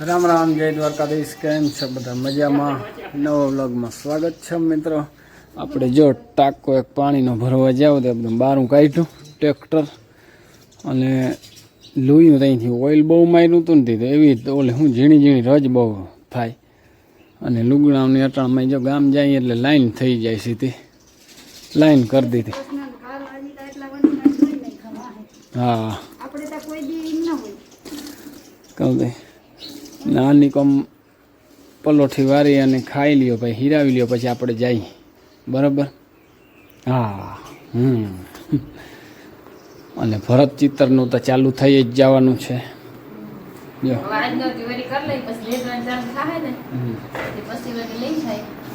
રામ રામ જય દ્વારકાધીશ. કેમ છે બધા? મજામાં? નવા વ્લોગમાં સ્વાગત છે મિત્રો. આપણે જો ટાંકો એક પાણીનો ભરવા જાવ તો એકદમ બારું કાઢ્યું ટ્રેક્ટર અને લુયું ત્યાંથી ઓઇલ બહુ માર્યું હતું ને તો એવી ઓલે હું ઝીણી ઝીણી રજ બહુ થાય. અને લુગડાની અટાણમાં જો ગામ જાય એટલે લાઈન થઈ જાય સીધી. લાઈન કરી દીધી. હા. કહું દે નાની કમ પલોઠી વારી અને ખાઈ લ્યો ભાઈ હીરાવી લ્યો પછી આપણે જઈએ. બરાબર? હા હમ. અને ભરત ચિત્રનું તો ચાલુ થઈ જ જવાનું છે. જો.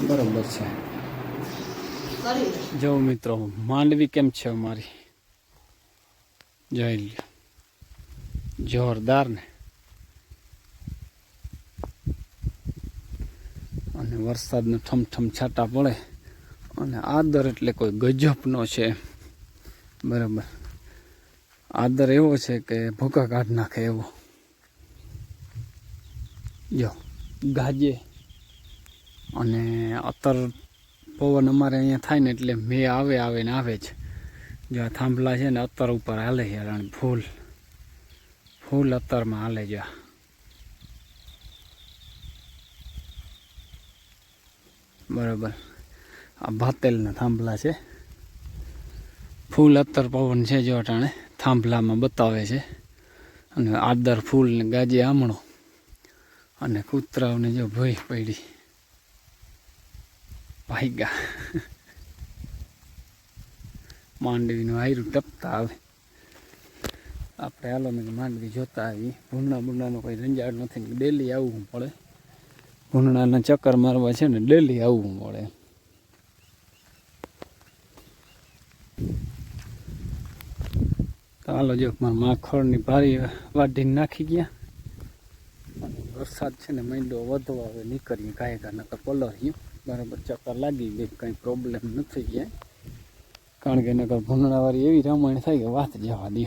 બરાબર છે. જો મિત્રો માંડવી કેમ છે અમારી? જોઈ લ્યો. જોરદાર ને. વરસાદનો ઠમઠમ છાંટા પડે અને આદર એટલે કોઈ ગજબનો છે. બરાબર. આદર એવો છે કે ભૂકા કાઢ નાખે એવો. જો, ગાજે અને અત્તર પવન અમારે અહીંયા થાય ને એટલે મે આવે આવે ને આવે જ. જો આ થાંભલા છે ને અત્તર ઉપર હાલે છે ફૂલ. ફૂલ અત્તરમાં હાલે જો બરાબર. આ ભાતેલના થાંભલા છે. ફૂલ અત્તર પવન છે જો અટાણે. થાંભલામાં બતાવે છે. અને આદર ફૂલ ને ગાજે આમણો. અને કૂતરાઓને જો ભય પડી. ભાઈગા. માંડવીનું આયરું ટપતા આવે. આપણે હાલો મેં માંડવી જોતા આવી ભૂંડા ભૂંડાનો કોઈ રંજાડ નથી ડેલી આવવું પડે. ભૂંડાના ચક્કર મારવા છે ને, ડેલી આવવું મળે. ચાલો જો, મારા માખણની ભારી વાઢીને નાખી ગયા. અને વરસાદ છે ને માંડો વધવા હવે નીકળીએ કાંઈ કાંઈ નકર પલળ્યું બરાબર ચક્કર લાગી ગઈ, કંઈ પ્રોબ્લેમ નથી ગયા કારણ કે નકર ભૂંડાવાળી એવી રમણ થાય કે વાત જવા દો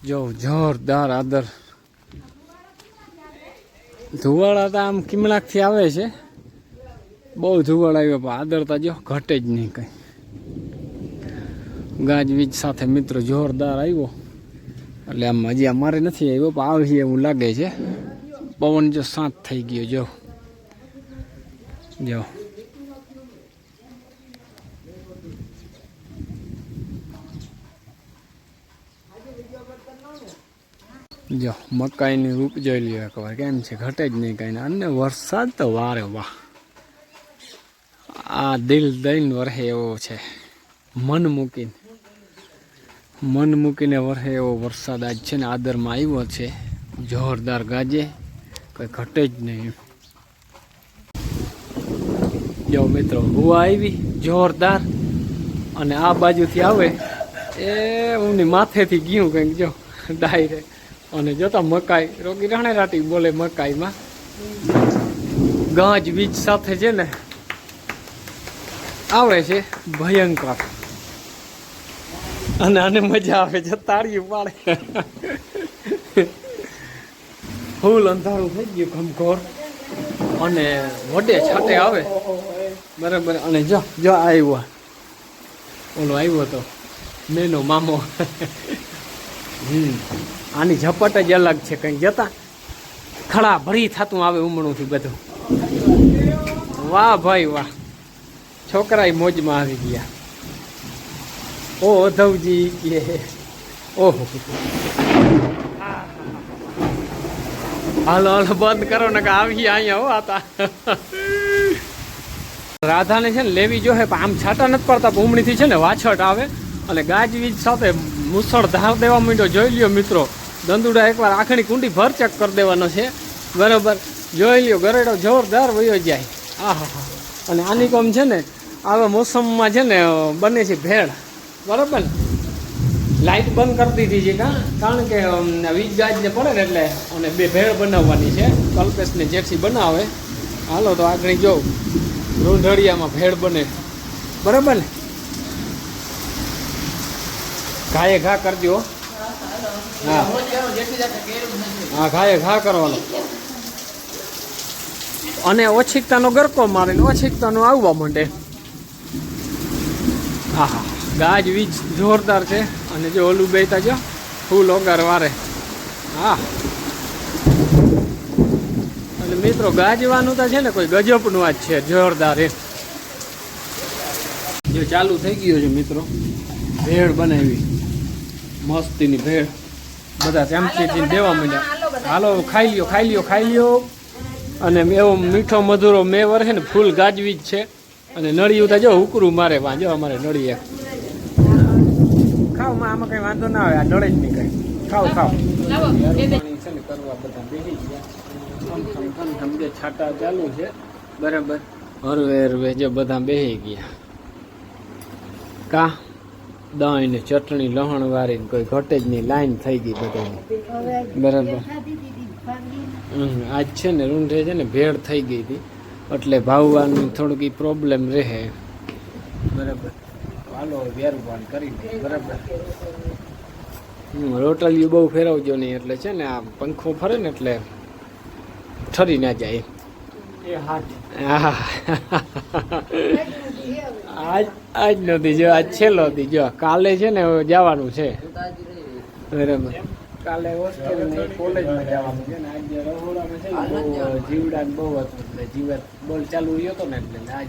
જો, જોરદાર આદર ધુવાળા તો આમ કિમણાકથી આવે છે. બહુ ધુવાળ આવ્યો, પણ આદરતા જો ઘટે જ નહીં કંઈ. ગાજવીજ સાથે મિત્રો જોરદાર આવ્યો. એટલે આમ હજી અમારે નથી આવ્યો, પણ આવી એવું લાગે છે. પવન જો સાત થઈ ગયો, જો. જો. જો, મકાઈની રૂપ જોઈ લ્યો એકવાર કેમ છે? ઘટે જ નહીં કાંઈ. અને વરસાદ તો વારે વાહ. આ દિલ દઈને વરહે એવો છે. મન મૂકીને. મન મૂકીને વરહે એવો વરસાદ આજ છે ને આદરમાં આવ્યો છે. જોરદાર ગાજે. કંઈ ઘટે જ નહીં જો મિત્રો, હુવા આવી, જોરદાર. અને આ બાજુથી આવે. એ હું માથેથી ગયું કંઈક, જો ડાયરેક્ટ અને જોતા મકાઈ, રોગી રાણે રાટી બોલે મકાઈમાં. ગાજ બીજ સાથે છે ને, આવે છે ભયંકર. અને આને મજા આવે છે તાળી પાડે ફૂલ અંધારું થઈ ગયું ખમખોર અને વડે છાટે આવે. બરાબર, અને જો જો આવ્યો. ઓલો આવ્યો તો, મેનો મામો. આની ઝપટ જ અલગ છે કંઈક જતા? ખડા ભરી થતું આવે ઉમણુંથી બધું. વાહ ભાઈ વાહ. છોકરા મોજમાં આવી ગયા. ઓ ધવજી કે. ઓહો. હાલો હાલો, બંધ કરો ને કે આવી અહીંયા, હો આતા રાધાને છે ને લેવી જો હે પણ આમ છાટા નથી પડતા ભૂમણીથી છે ને વાછટ આવે, અને ગાજવીજ સાથે મુસળ ધાર દેવા માંડ્યો. જોઈ લ્યો મિત્રો, દંદુડા એકવાર આખણી કુંડી ભરચક કરી દેવાનો છે. બરાબર? જોઈ લ્યો, ગરેડો જોરદાર વયો જાય. આહા અને આની કોમ છે ને, આવા મોસમમાં છે ને, બને છે ભેળ. બરાબર? ને લાઈટ બંધ કરી દીધી છે કા? કારણ કે વીજ ગાજને પડે ને એટલે અને બે ભેળ બનાવવાની છે. કલ્પેશને ને બનાવે. હાલો તો આગળ જોઉં. રૂંઢળિયામાં ભેળ બને. બરાબર ને? ઘાએ ઘા કરજો. હા. હા ખાય ઘા કરવાનો. અને ઓછીકતાનો ગરકો મારે ને ઓછીકતાનો આવવા માંડે. આહા, ગાજ વીજ જોરદાર છે. અને જો ઓલું બેતા જો, ફૂલ ઓગાર વારે. હા. અને મિત્રો, ગાજવાનું તો છે ને, કોઈ ગજબનું આજ છે, જોરદાર એ જો ચાલુ થઈ ગયું છે, મિત્રો. ભેળ બનાવી. મસ્તીની ભેળ. બધા ચમચીથી દેવા માંડ્યા. હાલો ખાઈ લ્યો ખાઈ લ્યો ખાઈ લ્યો. અને એવો મીઠો મધુરો મેવર છે ને ફૂલ ગાજવી જ છે. અને નળી ઉતા જો હુકરું મારે વાં જો અમારે નળી એક ખાવ આમાં કઈ વાંધો ના આવે આ નળે જ નહીં કઈ ખાવ ખાવ બે બે. કરવા બધા બેસી ગયા. જે છાંટા ચાલુ છે. બરાબર. હરવે હરવે જો બધા બેસી ગયા. કા? દહીં ને ચટણી લહણ વાળી કોઈ ઘટે જ નહીં લાઈન થઈ ગઈ બધાની. બરાબર. આજ છે ને રૂંઢે છે ને ભેળ થઈ ગઈ હતી. એટલે ભાવવાની થોડુંક એ પ્રોબ્લેમ રહે. બરાબર. હાલો વેરવાન કરી બરાબર. હમ, રોટલીઓ બહુ ફેરવજો નહીં એટલે છે ને આ પંખો ફરે ને એટલે ઠરી ના જાય. એ હા આજ આજ નથી જો આજ છેલ્લો હતી જો કાલે છે ને જવાનું છે. બરાબર. કાલે હોસ્ટેલ કોલેજમાં જવાનું છે ને બહુ જીવડા ને બહુ બોલ ચાલુ રહ્યો હતો ને આજ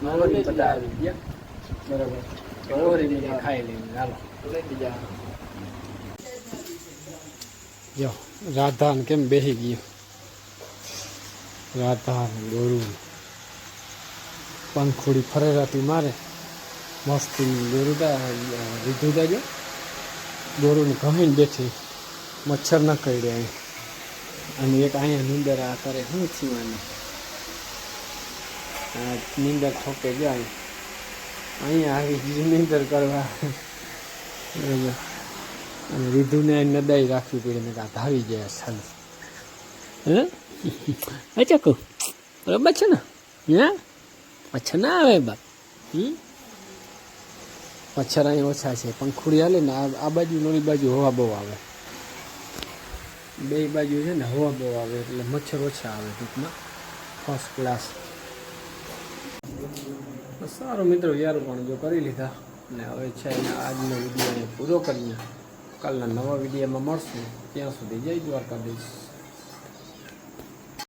બધા આવી ગયા. બરાબર. ઓરી ખાઈ લઈને જો રાધા કેમ બેસી ગયો? રાધા ગોરુ. પંખોડી ફરેરાતી મારે મસ્તી ગોરુદા રીધુદા દાજો. ગોરુને ઘમીને બેઠી, મચ્છર ન કરડે અહીં. અને એક અહીંયા નીંદર આ કરે શું થયું આ નીંદર ઠોકે જાય. અહીંયા આવી નીંદર કરવા. અને રીધુને નદાઈ રાખવી પડી ને કાં ધાવી ગયા સાલ. હે? અચ્છા કહું. બરાબર છે ને? હે? મચ્છર ના આવે બાપ. હમ? મચ્છર અહીં ઓછા છે પંખુડી હાલે ને આ બાજુ નોની બાજુ હવા બહુ આવે. બે બાજુ છે ને હવા બહુ આવે એટલે મચ્છર ઓછા આવે ટૂંકમાં. ફર્સ્ટ ક્લાસ સારું મિત્રો યાર પણ જો કરી લીધા. ને હવે છે આજનો વીડિયો પૂરો કરીએ. કાલના નવા વિડીયોમાં મળશું. ત્યાં સુધી જય દ્વારકાધીશ.